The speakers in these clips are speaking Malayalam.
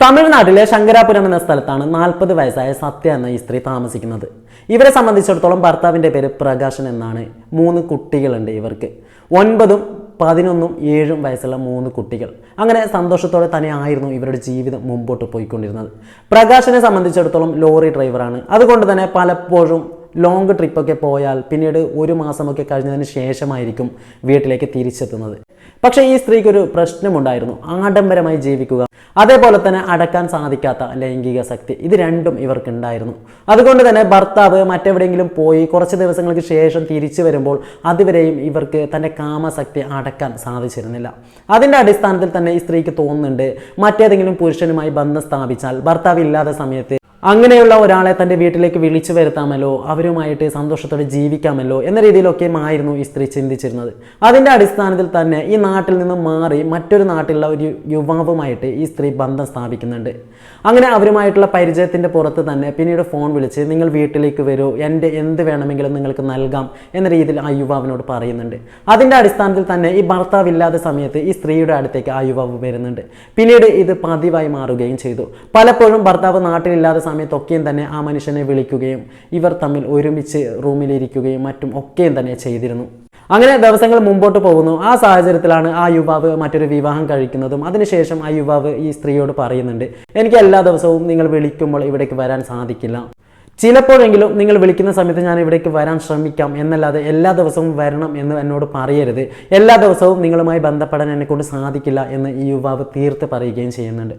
തമിഴ്നാട്ടിലെ ശങ്കരാപുരം എന്ന സ്ഥലത്താണ് നാൽപ്പത് വയസ്സായ സത്യ എന്ന ഈ സ്ത്രീ താമസിക്കുന്നത്. ഇവരെ സംബന്ധിച്ചിടത്തോളം ഭർത്താവിന്റെ പേര് പ്രകാശൻ എന്നാണ്. മൂന്ന് കുട്ടികളുണ്ട് ഇവർക്ക്. ഒൻപതും പതിനൊന്നും ഏഴും വയസ്സുള്ള മൂന്ന് കുട്ടികൾ. അങ്ങനെ സന്തോഷത്തോടെ തന്നെ ആയിരുന്നു ഇവരുടെ ജീവിതം മുമ്പോട്ട് പോയിക്കൊണ്ടിരുന്നത്. പ്രകാശനെ സംബന്ധിച്ചിടത്തോളം ലോറി ഡ്രൈവറാണ്. അതുകൊണ്ട് തന്നെ പലപ്പോഴും ലോങ് ട്രിപ്പൊക്കെ പോയാൽ പിന്നീട് ഒരു മാസമൊക്കെ കഴിഞ്ഞതിന് ശേഷമായിരിക്കും വീട്ടിലേക്ക് തിരിച്ചെത്തുന്നത്. പക്ഷേ ഈ സ്ത്രീക്കൊരു പ്രശ്നമുണ്ടായിരുന്നു. ആഡംബരമായി ജീവിക്കുക. അതേപോലെ തന്നെ അടക്കാൻ സാധിക്കാത്ത ലൈംഗിക ശക്തി. ഇത് രണ്ടും ഇവർക്കുണ്ടായിരുന്നു. അതുകൊണ്ട് തന്നെ ഭർത്താവ് മറ്റെവിടെയെങ്കിലും പോയി കുറച്ച് ദിവസങ്ങൾക്ക് ശേഷം തിരിച്ചു വരുമ്പോൾ അതുവരെയും ഇവർക്ക് തന്റെ കാമശക്തി അടക്കാൻ സാധിച്ചിരുന്നില്ല. അതിന്റെ അടിസ്ഥാനത്തിൽ തന്നെ ഈ സ്ത്രീക്ക് തോന്നുന്നുണ്ട്. മറ്റേതെങ്കിലും പുരുഷനുമായി ബന്ധം സ്ഥാപിച്ചാൽ ഭർത്താവ് ഇല്ലാത്ത സമയത്ത് അങ്ങനെയുള്ള ഒരാളെ തന്റെ വീട്ടിലേക്ക് വിളിച്ചു വരുത്താമല്ലോ അവരുമായിട്ട് സന്തോഷത്തോടെ ജീവിക്കാമല്ലോ എന്ന രീതിയിലൊക്കെ ആയിരുന്നു ഈ സ്ത്രീ ചിന്തിച്ചിരുന്നത്. അതിന്റെ അടിസ്ഥാനത്തിൽ തന്നെ ഈ നാട്ടിൽ നിന്ന് മാറി മറ്റൊരു നാട്ടിലുള്ള ഒരു യുവാവുമായിട്ട് ഈ സ്ത്രീ ബന്ധം സ്ഥാപിക്കുന്നുണ്ട്. അങ്ങനെ അവരുമായിട്ടുള്ള പരിചയത്തിന്റെ പുറത്ത് തന്നെ പിന്നീട് ഫോൺ വിളിച്ച് നിങ്ങൾ വീട്ടിലേക്ക് വരൂ എന്റെ എന്ത് വേണമെങ്കിലും നിങ്ങൾക്ക് നൽകാം എന്ന രീതിയിൽ ആ യുവാവിനോട് പറയുന്നുണ്ട്. അതിന്റെ അടിസ്ഥാനത്തിൽ തന്നെ ഈ ഭർത്താവ് ഇല്ലാത്ത സമയത്ത് ഈ സ്ത്രീയുടെ അടുത്തേക്ക് ആ യുവാവ് വരുന്നുണ്ട്. പിന്നീട് ഇത് പതിവായി മാറുകയും ചെയ്തു. പലപ്പോഴും ഭർത്താവ് നാട്ടിലില്ലാത്ത സമയത്തൊക്കെയും തന്നെ ആ മനുഷ്യനെ വിളിക്കുകയും ഇവർ തമ്മിൽ ഒരുമിച്ച് റൂമിലിരിക്കുകയും മറ്റും ഒക്കെയും തന്നെ ചെയ്തിരുന്നു. അങ്ങനെ ദിവസങ്ങൾ മുമ്പോട്ട് പോകുന്നു. ആ സാഹചര്യത്തിലാണ് ആ യുവാവ് മറ്റൊരു വിവാഹം കഴിക്കുന്നതും. അതിനുശേഷം ആ യുവാവ് ഈ സ്ത്രീയോട് പറയുന്നുണ്ട് എനിക്ക് എല്ലാ ദിവസവും നിങ്ങൾ വിളിക്കുമ്പോൾ ഇവിടേക്ക് വരാൻ സാധിക്കില്ല. ചിലപ്പോഴെങ്കിലും നിങ്ങൾ വിളിക്കുന്ന സമയത്ത് ഞാൻ ഇവിടേക്ക് വരാൻ ശ്രമിക്കാം എന്നല്ലാതെ എല്ലാ ദിവസവും വരണം എന്ന് എന്നോട് പറയരുത്. എല്ലാ ദിവസവും നിങ്ങളുമായി ബന്ധപ്പെടാൻ എന്നെക്കൊണ്ട് സാധിക്കില്ല എന്ന് ഈ യുവാവ് തീർത്ത് പറയുകയും ചെയ്യുന്നുണ്ട്.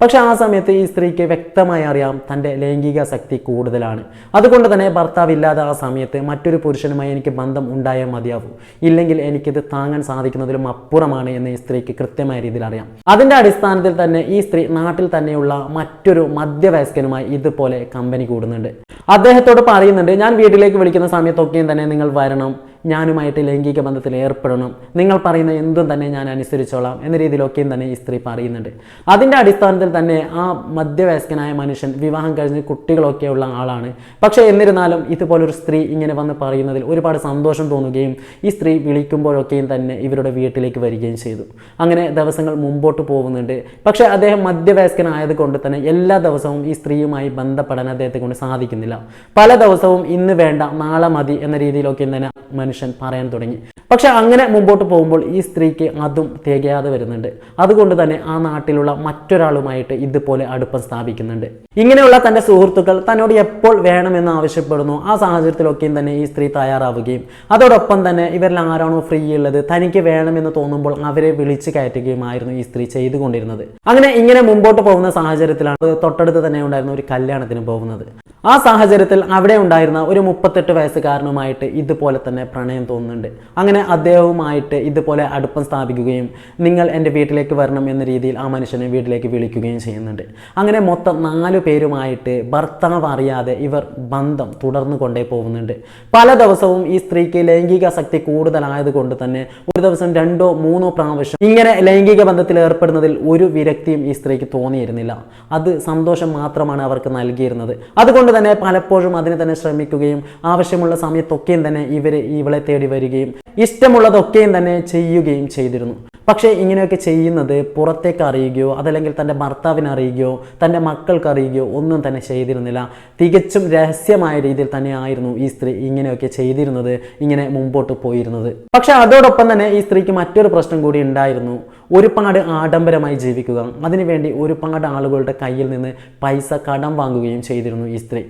പക്ഷെ ആ സമയത്ത് ഈ സ്ത്രീക്ക് വ്യക്തമായി അറിയാം തന്റെ ലൈംഗിക ശക്തി കൂടുതലാണ്. അതുകൊണ്ട് തന്നെ ഭർത്താവ് ഇല്ലാതെ ആ സമയത്ത് മറ്റൊരു പുരുഷനുമായി എനിക്ക് ബന്ധം ഉണ്ടായാൽ മതിയാവും. ഇല്ലെങ്കിൽ എനിക്കിത് താങ്ങാൻ സാധിക്കുന്നതിലും അപ്പുറമാണ് എന്ന് ഈ സ്ത്രീക്ക് കൃത്യമായ രീതിയിൽ അറിയാം. അതിന്റെ അടിസ്ഥാനത്തിൽ തന്നെ ഈ സ്ത്രീ നാട്ടിൽ തന്നെയുള്ള മറ്റൊരു മധ്യവയസ്കനുമായി ഇതുപോലെ കമ്പനി കൂടുന്നുണ്ട്. അദ്ദേഹത്തോട് പറയുന്നുണ്ട് ഞാൻ വീട്ടിലേക്ക് വിളിക്കുന്ന സമയത്തൊക്കെയും തന്നെ നിങ്ങൾ വരണം. ഞാനുമായിട്ട് ലൈംഗിക ബന്ധത്തിൽ ഏർപ്പെടണം. നിങ്ങൾ പറയുന്ന എന്തും തന്നെ ഞാൻ അനുസരിച്ചോളാം എന്ന രീതിയിലൊക്കെയും തന്നെ ഈ സ്ത്രീ പറയുന്നുണ്ട്. അതിന്റെ അടിസ്ഥാനത്തിൽ തന്നെ ആ മധ്യവയസ്കനായ മനുഷ്യൻ വിവാഹം കഴിഞ്ഞ് കുട്ടികളൊക്കെയുള്ള ആളാണ്. പക്ഷേ എന്നിരുന്നാലും ഇതുപോലൊരു സ്ത്രീ ഇങ്ങനെ വന്ന് പറയുന്നതിൽ ഒരുപാട് സന്തോഷം തോന്നുകയും ഈ സ്ത്രീ വിളിക്കുമ്പോഴൊക്കെയും തന്നെ ഇവരുടെ വീട്ടിലേക്ക് വരികയും ചെയ്തു. അങ്ങനെ ദിവസങ്ങൾ മുമ്പോട്ട് പോകുന്നുണ്ട്. പക്ഷേ അദ്ദേഹം മധ്യവയസ്കനായത് കൊണ്ട് തന്നെ എല്ലാ ദിവസവും ഈ സ്ത്രീയുമായി ബന്ധപ്പെടാൻ അദ്ദേഹത്തെ കൊണ്ട് സാധിക്കുന്നില്ല. പല ദിവസവും ഇന്ന് വേണ്ട നാളെ മതി എന്ന രീതിയിലൊക്കെ തന്നെ മനുഷ്യൻ പറയാൻ തുടങ്ങി. പക്ഷെ അങ്ങനെ മുമ്പോട്ട് പോകുമ്പോൾ ഈ സ്ത്രീക്ക് അതും തികയാതെ വരുന്നുണ്ട്. അതുകൊണ്ട് തന്നെ ആ നാട്ടിലുള്ള മറ്റൊരാളുമായിട്ട് ഇതുപോലെ അടുപ്പം സ്ഥാപിക്കുന്നുണ്ട്. ഇങ്ങനെയുള്ള തന്റെ സുഹൃത്തുക്കൾ തന്നോട് എപ്പോൾ വേണമെന്ന് ആവശ്യപ്പെടുന്നു ആ സാഹചര്യത്തിലൊക്കെയും തന്നെ ഈ സ്ത്രീ തയ്യാറാവുകയും അതോടൊപ്പം തന്നെ ഇവരിൽ ആരാണോ ഫ്രീ ഉള്ളത് തനിക്ക് വേണമെന്ന് തോന്നുമ്പോൾ അവരെ വിളിച്ചു കയറ്റുകയുമായിരുന്നു ഈ സ്ത്രീ ചെയ്തുകൊണ്ടിരുന്നത്. അങ്ങനെ ഇങ്ങനെ മുമ്പോട്ട് പോകുന്ന സാഹചര്യത്തിലാണ് തൊട്ടടുത്ത് തന്നെ ഉണ്ടായിരുന്ന ഒരു കല്യാണത്തിന് പോകുന്നത്. ആ സാഹചര്യത്തിൽ അവിടെ ഉണ്ടായിരുന്ന ഒരു മുപ്പത്തെട്ട് വയസ്സുകാരനുമായിട്ട് ഇതുപോലെ തന്നെ തോന്നുന്നുണ്ട്. അങ്ങനെ അദ്ദേഹവുമായിട്ട് ഇതുപോലെ അടുപ്പം സ്ഥാപിക്കുകയും നിങ്ങൾ എന്റെ വീട്ടിലേക്ക് വരണം എന്ന രീതിയിൽ ആ മനുഷ്യനെ വീട്ടിലേക്ക് വിളിക്കുകയും ചെയ്യുന്നുണ്ട്. അങ്ങനെ മൊത്തം നാല് പേരുമായിട്ട് ഭർത്താവ് അറിയാതെ ഇവർ ബന്ധം തുടർന്നു കൊണ്ടേ പോകുന്നുണ്ട്. പല ദിവസവും ഈ സ്ത്രീക്ക് ലൈംഗിക ശക്തി കൂടുതലായത് കൊണ്ട് തന്നെ ഒരു ദിവസം രണ്ടോ മൂന്നോ പ്രാവശ്യം ഇങ്ങനെ ലൈംഗിക ബന്ധത്തിൽ ഏർപ്പെടുന്നതിൽ ഒരു വിരക്തിയും ഈ സ്ത്രീക്ക് തോന്നിയിരുന്നില്ല. അത് സന്തോഷം മാത്രമാണ് അവർക്ക് നൽകിയിരുന്നത്. അതുകൊണ്ട് തന്നെ പലപ്പോഴും അതിനെ തന്നെ ശ്രമിക്കുകയും ആവശ്യമുള്ള സമയത്തൊക്കെയും തന്നെ ഇവർ ഇവളെ തേടി വരികയും ഇഷ്ടമുള്ളതൊക്കെയും തന്നെ ചെയ്യുകയും ചെയ്തിരുന്നു. പക്ഷേ ഇങ്ങനെയൊക്കെ ചെയ്യുന്നത് പുറത്തേക്ക് അറിയുകയോ അതല്ലെങ്കിൽ തന്റെ ഭർത്താവിനെ അറിയുകയോ തന്റെ മക്കൾക്ക് അറിയുകയോ ഒന്നും തന്നെ ചെയ്തിരുന്നില്ല. തികച്ചും രഹസ്യമായ രീതിയിൽ തന്നെയായിരുന്നു ഈ സ്ത്രീ ഇങ്ങനെയൊക്കെ ചെയ്തിരുന്നത് ഇങ്ങനെ മുമ്പോട്ട് പോയിരുന്നത്. പക്ഷെ അതോടൊപ്പം തന്നെ ഈ സ്ത്രീക്ക് മറ്റൊരു പ്രശ്നം കൂടി ഉണ്ടായിരുന്നു. ഒരുപാട് ആഡംബരമായി ജീവിക്കുക. അതിനുവേണ്ടി ഒരുപാട് ആളുകളുടെ കയ്യിൽ നിന്ന് പൈസ കടം വാങ്ങുകയും ചെയ്തിരുന്നു ഈ സ്ത്രീ.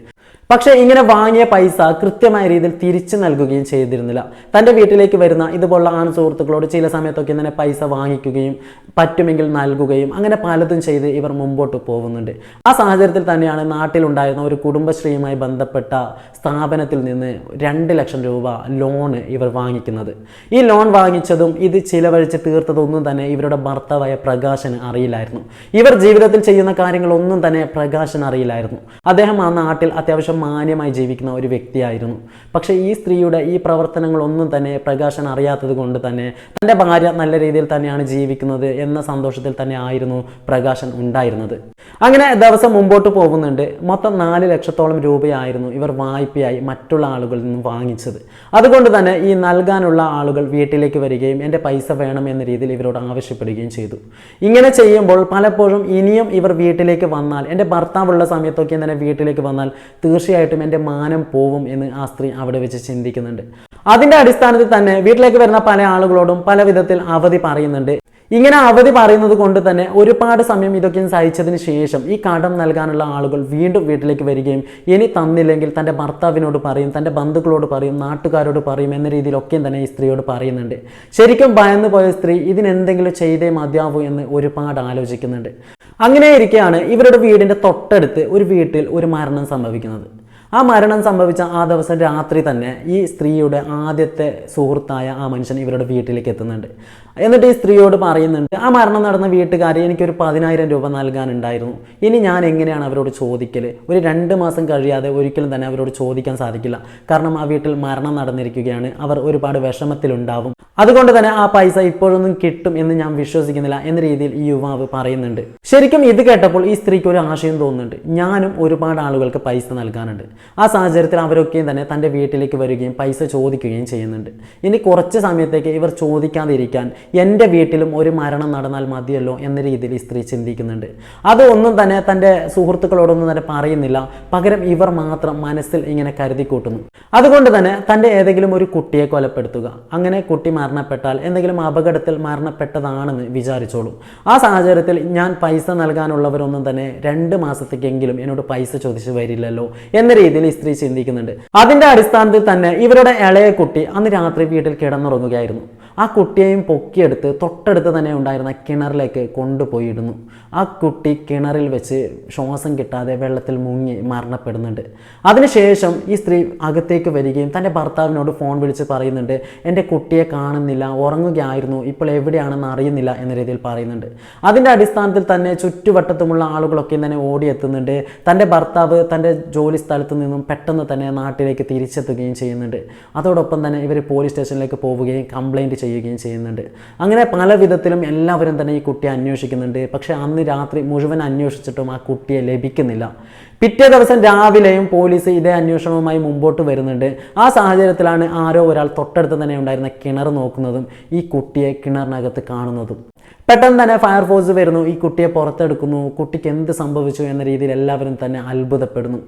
പക്ഷേ ഇങ്ങനെ വാങ്ങിയ പൈസ കൃത്യമായ രീതിയിൽ തിരിച്ചു നൽകുകയും ചെയ്തിരുന്നില്ല. തന്റെ വീട്ടിലേക്ക് വരുന്ന ഇതുപോലുള്ള ആൺ സുഹൃത്തുക്കളോട് ചില സമയത്തൊക്കെ ഇങ്ങനെ പൈസ വാങ്ങിക്കുകയും പറ്റുമെങ്കിൽ നൽകുകയും അങ്ങനെ പലതും ചെയ്ത് ഇവർ മുമ്പോട്ട് പോകുന്നുണ്ട്. ആ സാഹചര്യത്തിൽ തന്നെയാണ് നാട്ടിലുണ്ടായിരുന്ന ഒരു കുടുംബശ്രീയുമായി ബന്ധപ്പെട്ട സ്ഥാപനത്തിൽ നിന്ന് രണ്ട് ലക്ഷം രൂപ ലോണ് ഇവർ വാങ്ങിക്കുന്നത്. ഈ ലോൺ വാങ്ങിച്ചതും ഇത് ചിലവഴിച്ച് തീർത്തതൊന്നും തന്നെ ഇവരുടെ ഭർത്താവായ പ്രകാശന് അറിയില്ലായിരുന്നു. ഇവർ ജീവിതത്തിൽ ചെയ്യുന്ന കാര്യങ്ങളൊന്നും തന്നെ പ്രകാശന് അറിയില്ലായിരുന്നു. അദ്ദേഹം ആ നാട്ടിൽ അത്യാവശ്യം മാന്യമായി ജീവിക്കുന്ന ഒരു വ്യക്തിയായിരുന്നു. പക്ഷേ ഈ സ്ത്രീയുടെ ഈ പ്രവർത്തനങ്ങളൊന്നും തന്നെ പ്രകാശൻ അറിയാത്തത് കൊണ്ട് തന്നെ തന്റെ ഭാര്യ നല്ല രീതിയിൽ തന്നെയാണ് ജീവിക്കുന്നത് എന്ന സന്തോഷത്തിൽ തന്നെ ആയിരുന്നു പ്രകാശൻ ഉണ്ടായിരുന്നത്. അങ്ങനെ ദിവസം മുമ്പോട്ട് പോകുന്നുണ്ട്. മൊത്തം നാല് ലക്ഷത്തോളം രൂപയായിരുന്നു ഇവർ വായ്പയായി മറ്റുള്ള ആളുകളിൽ നിന്നും വാങ്ങിച്ചത്. അതുകൊണ്ട് തന്നെ ഈ നൽകാനുള്ള ആളുകൾ വീട്ടിലേക്ക് വരികയും എന്റെ പൈസ വേണം എന്ന രീതിയിൽ ഇവരോട് ആവശ്യപ്പെടുകയും ചെയ്തു. ഇങ്ങനെ ചെയ്യുമ്പോൾ പലപ്പോഴും ഇനിയും ഇവർ വീട്ടിലേക്ക് വന്നാൽ എന്റെ ഭർത്താവുള്ള സമയത്തൊക്കെ തന്നെ വീട്ടിലേക്ക് വന്നാൽ തീർച്ചയായിട്ടും എന്റെ മാനം പോവും എന്ന് ആ സ്ത്രീ അവിടെ വെച്ച് ചിന്തിക്കുന്നുണ്ട്. അതിന്റെ അടിസ്ഥാനത്തിൽ തന്നെ വീട്ടിലേക്ക് വരുന്ന പല ആളുകളോടും പല വിധത്തിൽ അവധി പറയുന്നുണ്ട്. ഇങ്ങനെ അവധി പറയുന്നത് കൊണ്ട് തന്നെ ഒരുപാട് സമയം ഇതൊക്കെ സഹിച്ചതിന് ശേഷം ഈ കടം നൽകാനുള്ള ആളുകൾ വീണ്ടും വീട്ടിലേക്ക് വരികയും ഇനി തന്നില്ലെങ്കിൽ തന്റെ ഭർത്താവിനോട് പറയും തന്റെ ബന്ധുക്കളോട് പറയും നാട്ടുകാരോട് പറയും എന്ന രീതിയിലൊക്കെയും തന്നെ ഈ സ്ത്രീയോട് പറയുന്നുണ്ട്. ശരിക്കും ഭയന്നു പോയ സ്ത്രീ ഇതിനെന്തെങ്കിലും ചെയ്തേ മതിയാവൂ എന്ന് ഒരുപാട് ആലോചിക്കുന്നുണ്ട്. അങ്ങനെ ഇരിക്കെയാണ് ഇവരുടെ വീടിന്റെ തൊട്ടടുത്ത് ഒരു വീട്ടിൽ ഒരു മരണം സംഭവിക്കുന്നത്. ആ മരണം സംഭവിച്ച ആ ദിവസം രാത്രി തന്നെ ഈ സ്ത്രീയുടെ ആദ്യത്തെ സുഹൃത്തായ ആ മനുഷ്യൻ ഇവരുടെ വീട്ടിലേക്ക് എത്തുന്നുണ്ട്. എന്നിട്ട് ഈ സ്ത്രീയോട് പറയുന്നുണ്ട് ആ മരണം നടന്ന വീട്ടുകാരെ എനിക്കൊരു പതിനായിരം രൂപ നൽകാനുണ്ടായിരുന്നു. ഇനി ഞാൻ എങ്ങനെയാണ് അവരോട് ചോദിക്കൽ ഒരു രണ്ട് മാസം കഴിയാതെ ഒരിക്കലും തന്നെ അവരോട് ചോദിക്കാൻ സാധിക്കില്ല. കാരണം ആ വീട്ടിൽ മരണം നടന്നിരിക്കുകയാണ്. അവർ ഒരുപാട് വിഷമത്തിലുണ്ടാവും. അതുകൊണ്ട് തന്നെ ആ പൈസ ഇപ്പോഴൊന്നും കിട്ടും എന്ന് ഞാൻ വിശ്വസിക്കുന്നില്ല എന്ന രീതിയിൽ ഈ യുവാവ് പറയുന്നുണ്ട്. ശരിക്കും ഇത് കേട്ടപ്പോൾ ഈ സ്ത്രീക്ക് ഒരു ആശയം തോന്നുന്നുണ്ട്. ഞാനും ഒരുപാട് ആളുകൾക്ക് പൈസ നൽകാനുണ്ട്. ആ സാഹചര്യത്തിൽ അവരൊക്കെയും തന്നെ തന്റെ വീട്ടിലേക്ക് വരികയും പൈസ ചോദിക്കുകയും ചെയ്യുന്നുണ്ട്. ഇനി കുറച്ച് സമയത്തേക്ക് ഇവർ ചോദിക്കാതിരിക്കാൻ എന്റെ വീട്ടിലും ഒരു മരണം നടന്നാൽ മതിയല്ലോ എന്ന രീതിയിൽ ഈ സ്ത്രീ ചിന്തിക്കുന്നുണ്ട്. അതൊന്നും തന്നെ തന്റെ സുഹൃത്തുക്കളോടൊന്നും തന്നെ പറയുന്നില്ല. പകരം ഇവർ മാത്രം മനസ്സിൽ ഇങ്ങനെ കരുതി കൂട്ടുന്നു അതുകൊണ്ട് തന്നെ തന്റെ ഏതെങ്കിലും ഒരു കുട്ടിയെ കൊലപ്പെടുത്തുക. അങ്ങനെ കുട്ടി മരണപ്പെട്ടാൽ എന്തെങ്കിലും അപകടത്തിൽ മരണപ്പെട്ടതാണെന്ന് വിചാരിച്ചോളൂ. ആ സാഹചര്യത്തിൽ ഞാൻ പൈസ നൽകാനുള്ളവരൊന്നും തന്നെ രണ്ട് മാസത്തേക്കെങ്കിലും എന്നോട് പൈസ ചോദിച്ചു വരില്ലല്ലോ എന്ന രീതിയിൽ ഈ സ്ത്രീ ചിന്തിക്കുന്നുണ്ട്. അതിന്റെ അടിസ്ഥാനത്തിൽ തന്നെ ഇവരുടെ ഇളയ കുട്ടി അന്ന് രാത്രി വീട്ടിൽ കിടന്നുറങ്ങുകയായിരുന്നു. ആ കുട്ടിയെയും പൊക്കിയെടുത്ത് തൊട്ടടുത്ത് തന്നെ ഉണ്ടായിരുന്ന കിണറിലേക്ക് കൊണ്ടുപോയിടുന്നു ആ കുട്ടി കിണറിൽ വെച്ച് ശ്വാസം കിട്ടാതെ വെള്ളത്തിൽ മുങ്ങി മരണപ്പെടുന്നുണ്ട്. അതിനുശേഷം ഈ സ്ത്രീ അകത്തേക്ക് വരികയും തന്റെ ഭർത്താവിനോട് ഫോൺ വിളിച്ച് പറയുന്നുണ്ട് എന്റെ കുട്ടിയെ കാണുന്നില്ല ഉറങ്ങുകയായിരുന്നു ഇപ്പോൾ എവിടെയാണെന്ന് അറിയുന്നില്ല എന്ന രീതിയിൽ പറയുന്നുണ്ട്. അതിന്റെ അടിസ്ഥാനത്തിൽ തന്നെ ചുറ്റുവട്ടത്തുമുള്ള ആളുകളൊക്കെ തന്നെ ഓടിയെത്തുന്നുണ്ട്. തന്റെ ഭർത്താവ് തന്റെ ജോലി സ്ഥലത്ത് നിന്നും പെട്ടെന്ന് തന്നെ നാട്ടിലേക്ക് തിരിച്ചെത്തുകയും ചെയ്യുന്നുണ്ട്. അതോടൊപ്പം തന്നെ ഇവർ പോലീസ് സ്റ്റേഷനിലേക്ക് പോവുകയും കംപ്ലൈന്റ് ചെയ്യുകയും ചെയ്യുന്നുണ്ട്. അങ്ങനെ പല വിധത്തിലും എല്ലാവരും തന്നെ ഈ കുട്ടിയെ അന്വേഷിക്കുന്നുണ്ട്. പക്ഷേ അന്ന് രാത്രി മുഴുവൻ അന്വേഷിച്ചിട്ടും ആ കുട്ടിയെ ലഭിക്കുന്നില്ല. പിറ്റേ ദിവസം രാവിലെയും പോലീസ് ഇതേ അന്വേഷണവുമായി മുമ്പോട്ട് വരുന്നുണ്ട്. ആ സാഹചര്യത്തിലാണ് ആരോ ഒരാൾ തൊട്ടടുത്ത് തന്നെ ഉണ്ടായിരുന്ന കിണർ നോക്കുന്നതും ഈ കുട്ടിയെ കിണറിനകത്ത് കാണുന്നതും. പെട്ടെന്ന് തന്നെ ഫയർഫോഴ്സ് വരുന്നു. ഈ കുട്ടിയെ പുറത്തെടുക്കുന്നു. കുട്ടിക്ക് എന്ത് സംഭവിച്ചു എന്ന രീതിയിൽ എല്ലാവരും തന്നെ അത്ഭുതപ്പെടുന്നു.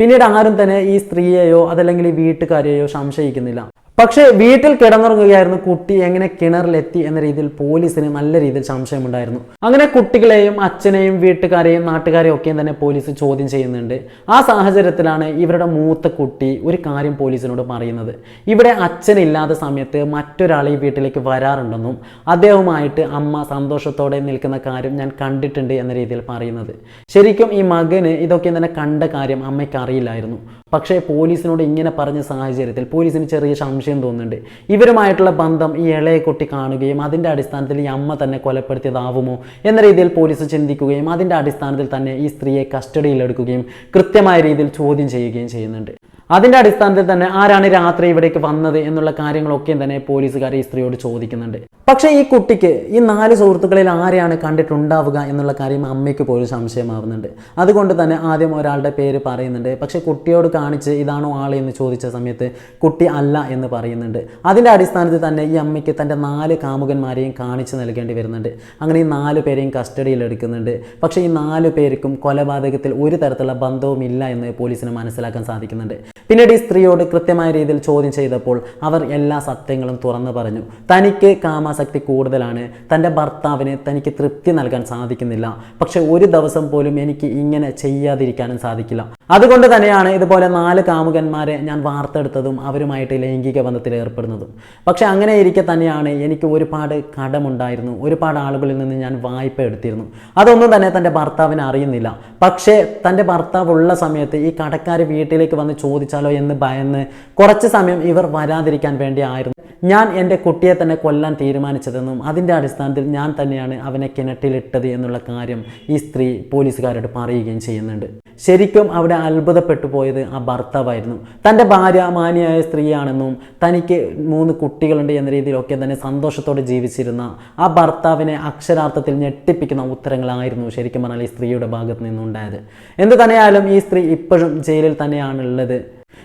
പിന്നീട് ആരും തന്നെ ഈ സ്ത്രീയെയോ അതല്ലെങ്കിൽ ഈ വീട്ടുകാരെയോ സംശയിക്കുന്നില്ല. പക്ഷേ വീട്ടിൽ കിടന്നുറങ്ങുകയായിരുന്നു കുട്ടി എങ്ങനെ കിണറിലെത്തി എന്ന രീതിയിൽ പോലീസിന് നല്ല രീതിയിൽ സംശയമുണ്ടായിരുന്നു. അങ്ങനെ കുട്ടികളെയും അച്ഛനെയും വീട്ടുകാരെയും നാട്ടുകാരെയും ഒക്കെ തന്നെ പോലീസ് ചോദ്യം ചെയ്യുന്നുണ്ട്. ആ സാഹചര്യത്തിലാണ് ഇവരുടെ മൂത്ത കുട്ടി ഒരു കാര്യം പോലീസിനോട് പറയുന്നത്. ഇവിടെ അച്ഛനില്ലാത്ത സമയത്ത് മറ്റൊരാൾ ഈ വീട്ടിലേക്ക് വരാറുണ്ടെന്നും അദ്ദേഹവുമായിട്ട് അമ്മ സന്തോഷത്തോടെ നിൽക്കുന്ന കാര്യം ഞാൻ കണ്ടിട്ടുണ്ട് എന്ന രീതിയിൽ പറയുന്നത്. ശരിക്കും ഈ മകന് ഇതൊക്കെ തന്നെ കണ്ട കാര്യം അമ്മയ്ക്ക് അറിയില്ലായിരുന്നു. പക്ഷേ പോലീസിനോട് ഇങ്ങനെ പറഞ്ഞ സാഹചര്യത്തിൽ പോലീസിന് ചെറിയ സംശയം തോന്നുന്നുണ്ട്. ഇവരുമായിട്ടുള്ള ബന്ധം ഈ ഇളയ കുട്ടി കാണുകയും അതിന്റെ അടിസ്ഥാനത്തിൽ ഈ അമ്മ തന്നെ കൊലപ്പെടുത്തിയതാവുമോ എന്ന രീതിയിൽ പോലീസ് ചിന്തിക്കുകയും അതിന്റെ അടിസ്ഥാനത്തിൽ തന്നെ ഈ സ്ത്രീയെ കസ്റ്റഡിയിലെടുക്കുകയും കൃത്യമായ രീതിയിൽ ചോദ്യം ചെയ്യുകയും ചെയ്യുന്നുണ്ട്. അതിന്റെ അടിസ്ഥാനത്തിൽ തന്നെ ആരാണ് രാത്രി ഇവിടേക്ക് വന്നത് എന്നുള്ള കാര്യങ്ങളൊക്കെയും തന്നെ പോലീസുകാർ ഈ സ്ത്രീയോട് ചോദിക്കുന്നുണ്ട്. പക്ഷേ ഈ കുട്ടിക്ക് ഈ നാല് സുഹൃത്തുക്കളിൽ ആരെയാണ് കണ്ടിട്ടുണ്ടാവുക എന്നുള്ള കാര്യം അമ്മയ്ക്ക് പോലും സംശയമാവുന്നുണ്ട്. അതുകൊണ്ട് തന്നെ ആദ്യം ഒരാളുടെ പേര് പറയുന്നുണ്ട്. പക്ഷേ കുട്ടിയോട് കാണിച്ച് ഇതാണോ ആൾ എന്ന് ചോദിച്ച സമയത്ത് കുട്ടി അല്ല എന്ന് പറയുന്നുണ്ട്. അതിന്റെ അടിസ്ഥാനത്തിൽ തന്നെ ഈ അമ്മയ്ക്ക് തന്റെ നാല് കാമുകന്മാരെയും കാണിച്ച് നൽകേണ്ടി വരുന്നുണ്ട്. അങ്ങനെ ഈ നാല് പേരെയും കസ്റ്റഡിയിൽ എടുക്കുന്നുണ്ട്. പക്ഷേ ഈ നാല് പേർക്കും കൊലപാതകത്തിൽ ഒരു തരത്തിലുള്ള ബന്ധവും ഇല്ല എന്ന് പോലീസിന് മനസ്സിലാക്കാൻ സാധിക്കുന്നുണ്ട്. പിന്നീട് ഈ സ്ത്രീയോട് കൃത്യമായ രീതിയിൽ ചോദ്യം ചെയ്തപ്പോൾ അവർ എല്ലാ സത്യങ്ങളും തുറന്നു പറഞ്ഞു. തനിക്ക് കാമാസക്തി കൂടുതലാണ്. തന്റെ ഭർത്താവിന് തനിക്ക് തൃപ്തി നൽകാൻ സാധിക്കുന്നില്ല. പക്ഷെ ഒരു ദിവസം പോലും എനിക്ക് ഇങ്ങനെ ചെയ്യാതിരിക്കാനും സാധിക്കില്ല. അതുകൊണ്ട് തന്നെയാണ് ഇതുപോലെ നാല് കാമുകന്മാരെ ഞാൻ വാർത്തെടുത്തതും അവരുമായിട്ട് ലൈംഗിക ബന്ധത്തിൽ ഏർപ്പെടുന്നതും. പക്ഷെ അങ്ങനെ ഇരിക്കെ തന്നെയാണ് എനിക്ക് ഒരുപാട് കടമുണ്ടായിരുന്നു. ഒരുപാട് ആളുകളിൽ നിന്ന് ഞാൻ വായ്പ എടുത്തിരുന്നു. അതൊന്നും തന്നെ തന്റെ ഭർത്താവിന് അറിയുന്നില്ല. പക്ഷേ തന്റെ ഭർത്താവ് ഉള്ള സമയത്ത് ഈ കടക്കാർ വീട്ടിലേക്ക് വന്ന് ചോദിച്ച ചോദിച്ചാലോ എന്ന് ഭയന്ന് കുറച്ച് സമയം ഇവർ വരാതിരിക്കാൻ വേണ്ടിയായിരുന്നു. ഞാൻ എന്റെ കുട്ടിയെ തന്നെ കൊല്ലാൻ തീരുമാനിച്ചതെന്നും അതിന്റെ അടിസ്ഥാനത്തിൽ ഞാൻ തന്നെയാണ് അവനെ കിണറ്റിലിട്ടത് എന്നുള്ള കാര്യം ഈ സ്ത്രീ പോലീസുകാരോട് പറയുകയും ചെയ്യുന്നുണ്ട്. ശരിക്കും അവിടെ അത്ഭുതപ്പെട്ടു പോയത് ആ ഭർത്താവായിരുന്നു. തന്റെ ഭാര്യ മാന്യായ സ്ത്രീയാണെന്നും തനിക്ക് മൂന്ന് കുട്ടികളുണ്ട് എന്ന രീതിയിലൊക്കെ തന്നെ സന്തോഷത്തോടെ ജീവിച്ചിരുന്ന ആ ഭർത്താവിനെ അക്ഷരാർത്ഥത്തിൽ ഞെട്ടിപ്പിക്കുന്ന ഉത്തരങ്ങളായിരുന്നു ശരിക്കും പറഞ്ഞാൽ ഈ സ്ത്രീയുടെ ഭാഗത്ത് നിന്നുണ്ടായത്. എന്ത് തന്നെയായാലും ഈ സ്ത്രീ ഇപ്പോഴും ജയിലിൽ തന്നെയാണ് ഉള്ളത്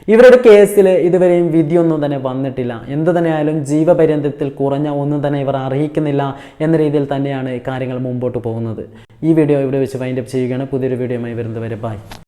ഇവരുടെ കേസിൽ ഇതുവരെയും വിധിയൊന്നും തന്നെ വന്നിട്ടില്ല. എന്ത് തന്നെയായാലും ജീവപര്യന്തത്തിൽ കുറഞ്ഞ ഒന്നും തന്നെ ഇവർ അർഹിക്കുന്നില്ല എന്ന രീതിയിൽ തന്നെയാണ് കാര്യങ്ങൾ മുമ്പോട്ട് പോകുന്നത്. ഈ വീഡിയോ ഇവിടെ വെച്ച് വൈൻഡപ്പ് ചെയ്യുകയാണ്. പുതിയൊരു വീഡിയോയുമായി വരുന്നവരെ ബൈ